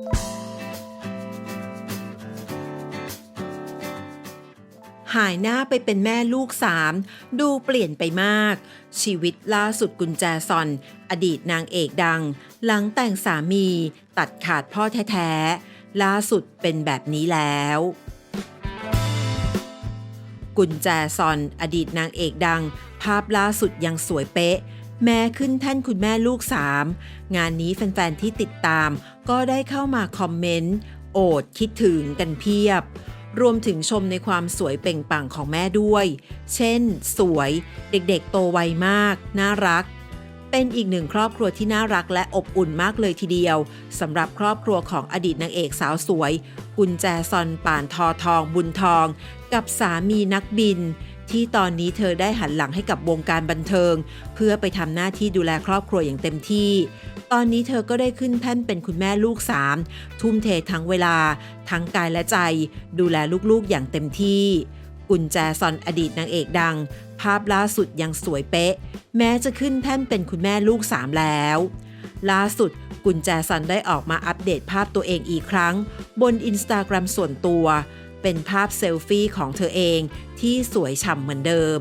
หายหน้าไปเป็นแม่ลูกสามดูเปลี่ยนไปมาก ชีวิตล่าสุดกุญแจซอน อดีตนางเอกดัง หลังแต่งสามีตัดขาดพ่อแท้ๆ ล่าสุดเป็นแบบนี้แล้ว กุญแจซอน อดีตนางเอกดัง ภาพล่าสุดยังสวยเป๊ะ แม้ขึ้นแท่นคุณแม่ลูกสามงานนี้แฟนๆที่ติดตาม ก็ได้เข้ามาคอมเมนต์โอดคิดถึงกันเพียบ รวมถึงชมในความสวยเป่งปังของแม่ด้วย เช่น สวยเด็กๆโตไวมาก น่ารัก เป็นอีกหนึ่งครอบครัวที่น่ารักและอบอุ่นมากเลยทีเดียวสำหรับครอบครัวของอดีตนางเอกสาวสวย กุญแจซอนป่านทอทองบุญทอง กับสามีนักบิน ที่ตอนนี้เธอได้หันหลังให้กับวงการบันเทิง เพื่อไปทำหน้าที่ดูแลครอบครัวอย่างเต็มที่ ตอนนี้เธอก็ได้ขึ้นแท่นเป็นคุณแม่ลูกสามทุ่มเททั้งเวลา ทั้งกายและใจ ดูแลลูกๆอย่างเต็มที่ กุญแจซอนอดีตนางเอกดัง ภาพล่าสุดยังสวยเป๊ะ แม้จะขึ้นแท่นเป็นคุณแม่ลูกสามแล้วล่าสุดกุญแจซอนได้ออกมาอัปเดตภาพตัวเองอีกครั้ง บนอินสตาแกรมส่วนตัว เป็นภาพเซลฟี่ของเธอเองที่สวยฉ่ำเหมือนเดิม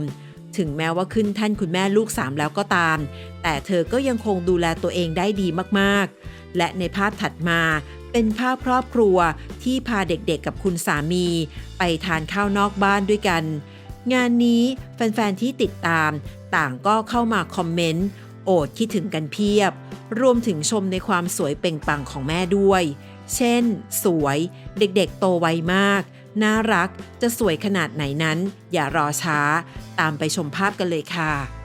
ถึงแม้ว่าขึ้นแท่นคุณแม่ลูกสามแล้วก็ตาม แต่เธอก็ยังคงดูแลตัวเองได้ดีมากๆ และในภาพถัดมาเป็นภาพครอบครัวที่พาเด็กๆกับคุณสามี ไปทานข้าวนอกบ้านด้วยกัน งานนี้แฟนๆที่ติดตาม ต่างก็เข้ามาคอมเมนต์โอดคิดถึงกันเพียบ รวมถึงชมในความสวยเป่งปังของแม่ด้วย เช่น สวยเด็กๆ โตไวมาก น่ารักจะสวยขนาดไหนนั้น อย่ารอช้า ตามไปชมภาพกันเลยค่ะ